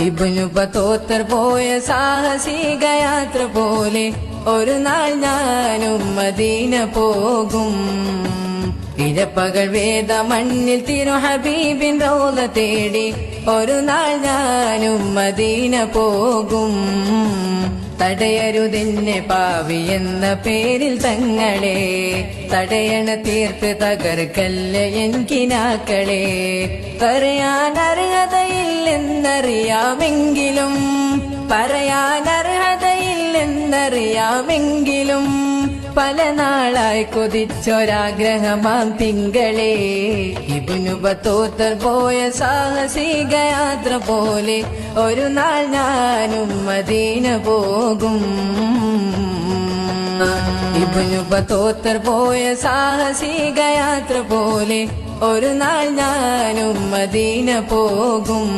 ഇബിനു പത്തോത്തർ പോയ സാഹസിക യാത്ര പോലെ ഒരു നാൾ ഞാനും മദീന പോകും. ഇരപ്പകൾ വേദ മണ്ണിൽ തിരു ഹബീബിൻ റോല തേടി ഒരു നാൾ ഞാനും മദീന പോകും. തടയരുതിന്നെ പാവി എന്ന പേരിൽ തങ്ങളെ തടയണ തീർത്ത് തകർക്കല്ല എൻകിനാക്കളെ പറയാൻ അർഹതയില്ലെന്നറിയാമെങ്കിലും പറയാൻ അർഹതയില്ലെന്നറിയാമെങ്കിലും പല നാളായി കൊതിച്ചൊരാഗ്രഹമാം തിങ്കളെ. ഇബുനുപത്തോത്തർ പോയ സാഹസിക യാത്ര പോലെ ഒരു നാൾ ഞാനും മദീന പോകും. ഇബുനുപത്തോത്തർ പോയ സാഹസികയാത്ര പോലെ ഒരു നാൾ ഞാനും മദീന പോകും.